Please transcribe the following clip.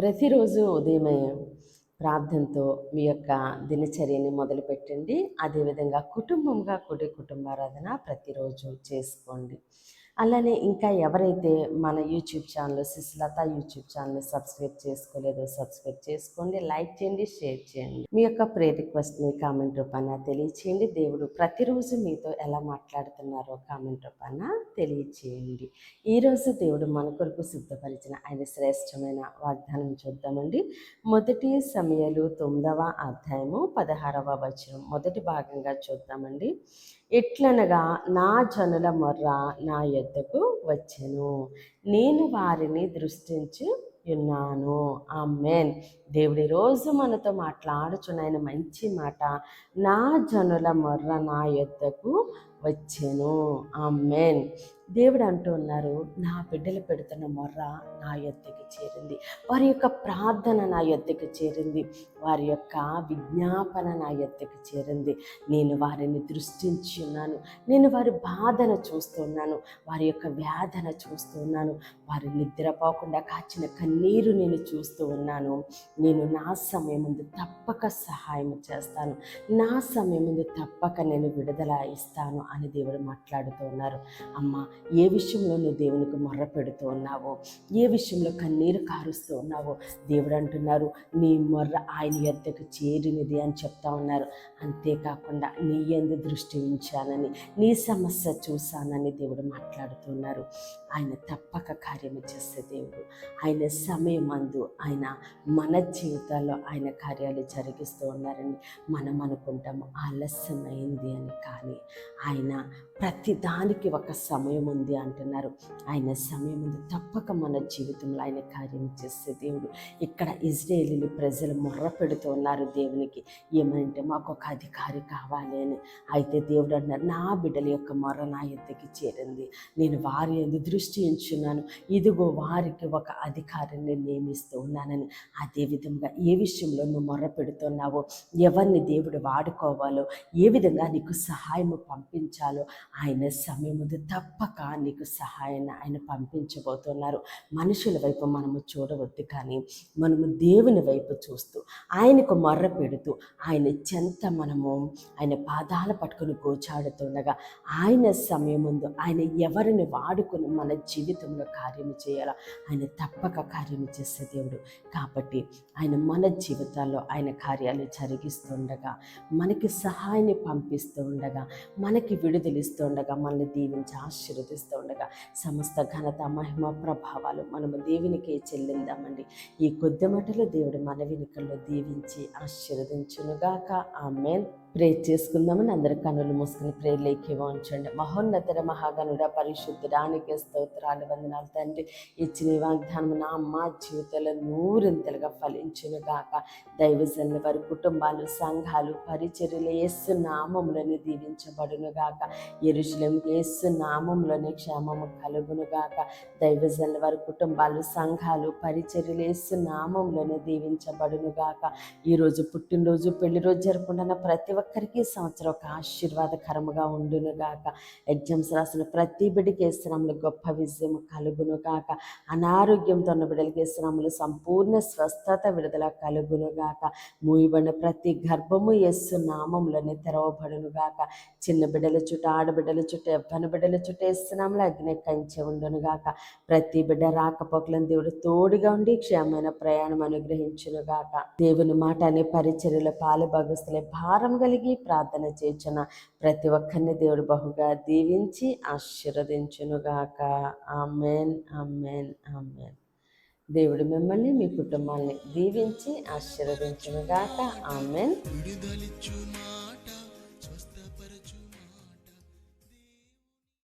ప్రతిరోజు ఉదయమే ప్రార్థనతో మీ యొక్క దినచర్యని మొదలుపెట్టండి. అదేవిధంగా కుటుంబంగా కూడి కుటుంబారాధన ప్రతిరోజు చేసుకోండి. అలానే ఇంకా ఎవరైతే మన యూట్యూబ్ ఛానల్ సిస్లత యూట్యూబ్ ఛానల్ సబ్స్క్రైబ్ చేసుకోలేదో సబ్స్క్రైబ్ చేసుకోండి లైక్ చేయండి షేర్ చేయండి. మీ యొక్క ప్రే రిక్వెస్ట్ని కామెంట్ రూపాన తెలియచేయండి. దేవుడు ప్రతిరోజు మీతో ఎలా మాట్లాడుతున్నారో కామెంట్ రూపాన తెలియచేయండి. ఈరోజు దేవుడు మన కొరకు సిద్ధపరిచిన ఆయన శ్రేష్టమైన వాగ్దానం చూద్దామండి. మొదటి సమయాలు తొమ్మిదవ అధ్యాయము పదహారవ వచనం. మొదటి భాగంగా చూద్దామండి. ఎట్లనగా నా జనుల మొర్ర నా యొద్దకు వచ్చెను. నేను వారిని దృష్టించు ఉన్నాను ఆ మెయిన్ దేవుడి రోజు మనతో మాట్లాడుచున్న మంచి మాట. నా జనుల మొర్ర నా యొద్దకు వచ్చాను. ఆ దేవుడు అంటూ ఉన్నారు నా బిడ్డలు పెడుతున్న మొర్ర నా యొద్దకు చేరింది. వారి యొక్క ప్రార్థన నా యొద్దకు చేరింది. వారి యొక్క విజ్ఞాపన నా యొద్దకు చేరింది. నేను వారిని దృష్టించి ఉన్నాను. నేను వారి బాధను చూస్తున్నాను వారి యొక్క వేదన చూస్తున్నాను వారి నిద్రపోకుండా కాచిన కన్నీరు నేను చూస్తూ ఉన్నాను. నేను నా సమయం ముందు తప్పక సహాయం చేస్తాను. నా సమయం ముందు తప్పక నేను విడుదల ఇస్తాను. అని దేవుడు మాట్లాడుతూ ఉన్నారు. అమ్మ ఏ విషయంలో నువ్వు దేవునికి మొర్ర పెడుతూ ఉన్నావో ఏ విషయంలో కన్నీరు కారుస్తూ ఉన్నావో దేవుడు అంటున్నారు. నీ మొర్ర ఆయన యొద్దకు చేరినది అని చెప్తా ఉన్నారు. అంతేకాకుండా నీ ఎందు దృష్టి ఉంచానని నీ సమస్య చూశానని దేవుడు మాట్లాడుతున్నారు ఆయన తప్పక కార్యము చేసే దేవుడు. ఆయన సమయం అందు ఆయన మన జీవితాల్లో ఆయన కార్యాలు జరిగిస్తూ ఉన్నారని మనం అనుకుంటాము. ఆలస్యమైంది అని కానీ ఆయన ఆయన ప్రతి దానికి ఒక సమయం ఉంది అంటున్నారు. ఆయన సమయం ఉంది తప్పక మన జీవితంలో ఆయన కార్యం చేసే దేవుడు. ఇక్కడ ఇజ్రాయేలీ ప్రజలు మొర్ర పెడుతూ ఉన్నారు దేవునికి. ఏమంటే మాకు ఒక అధికారి కావాలి అని. అయితే దేవుడు అన్నారు నా బిడ్డల యొక్క మొర్ర నా ఎద్దకి చేరింది. నేను వారి ఎందు దృష్టి ఉంచున్నాను. ఇదిగో వారికి ఒక అధికారిని నియమిస్తూ ఉన్నానని. అదేవిధంగా ఏ విషయంలో నువ్వు మొర్ర పెడుతున్నావో ఎవరిని దేవుడు వాడుకోవాలో ఏ విధంగా నీకు సహాయం పంపించాలో ఆయన సమయం ముందు తప్పక నీకు సహాయాన్ని ఆయన పంపించబోతున్నారు. మనుషుల వైపు మనము చూడవద్దు కానీ మనము దేవుని వైపు చూస్తూ ఆయనకు మర్ర పెడుతూ ఆయన చెంత మనము ఆయన పాదాల పట్టుకుని కూర్చాడుతుండగా ఆయన సమయం ముందు ఆయన ఎవరిని వాడుకొని మన జీవితంలో కార్యము చేయాలో ఆయన తప్పక కార్యము చేసే దేవుడు. కాబట్టి ఆయన మన జీవితాల్లో ఆయన కార్యాలు జరిగిస్తుండగా మనకి సహాయాన్ని పంపిస్తూ ఉండగా మనకి విడుదలిస్తుండగా మనల్ని దీవించి ఆశీర్వదిస్తూ ఉండగా సమస్త ఘనత మహిమ ప్రభావాలు మనము దేవునికే చెల్లిందామండి. ఈ కొద్ది మాటలు దేవుడు మన వెనుకల్లో దీవించి ఆశీర్వదించునుగాక. ఆమెన్. ప్రే చేసుకుందామని అందరి కనులు మూసుకుని ప్రేర్లేకి ఉంచండి మహోన్నతర మహాగణుడ పరిశుద్ధుడానికి స్తోత్రాలు వందనాలు తండ్రి. ఇచ్చిన వాగ్దానం నా అమ్మ జీవితంలో నూరింతలుగా ఫలించును గాక. దైవజనుల వారి కుటుంబాలు సంఘాలు పరిచర్యలు ఏసు నామంలోనే దీవించబడును గాక. ఎరుశలం ఏసు నామంలోనే క్షేమము కలుగును గాక. దైవజనుల వారి కుటుంబాలు సంఘాలు పరిచర్యలు ఏసు నామంలోనే దీవించబడును గాక. ఈరోజు పుట్టినరోజు పెళ్ళి రోజు జరుపుకుంటున్న ప్రతి ఒక్కరికి సంవత్సరం ఒక ఆశీర్వాదకరముగా ఉండును గాక. ఎగ్జామ్స్ రాసిన ప్రతి బిడ్డకి ఇస్తున్నాములు గొప్ప విజయం కలుగును గాక. అనారోగ్యంతో ఉన్న బిడ్డలకి ఇస్తున్నాములు సంపూర్ణ స్వస్థత విడుదల కలుగును గాక. మూయబడిన ప్రతి గర్భము ఎస్సు నామంలోనే తెరవబడును గాక. చిన్న బిడ్డల చుట్టూ ఆడబిడ్డల చుట్టూ ఎవ్వని బిడ్డల చుట్టూ ఇస్తున్నాములు అగ్ని కంచె ఉండును గాక. ప్రతి బిడ్డ రాకపోకలను దేవుడు తోడుగా ఉండి క్షేమమైన ప్రయాణం అనుగ్రహించును గాక. దేవుని మాట అనే పరిచర్యల పాలు భగస్తులే భారంగా కలిగి ప్రార్థన చేర్చిన ప్రతి ఒక్కరిని దేవుడు బహుగా దీవించి ఆశీర్వదించునుగాక. Amen amen amen. దేవుడు మిమ్మల్ని మీ కుటుంబాన్ని దీవించి ఆశీర్వదించునుగాక. ఆమెన్. విడుదలిచ్చు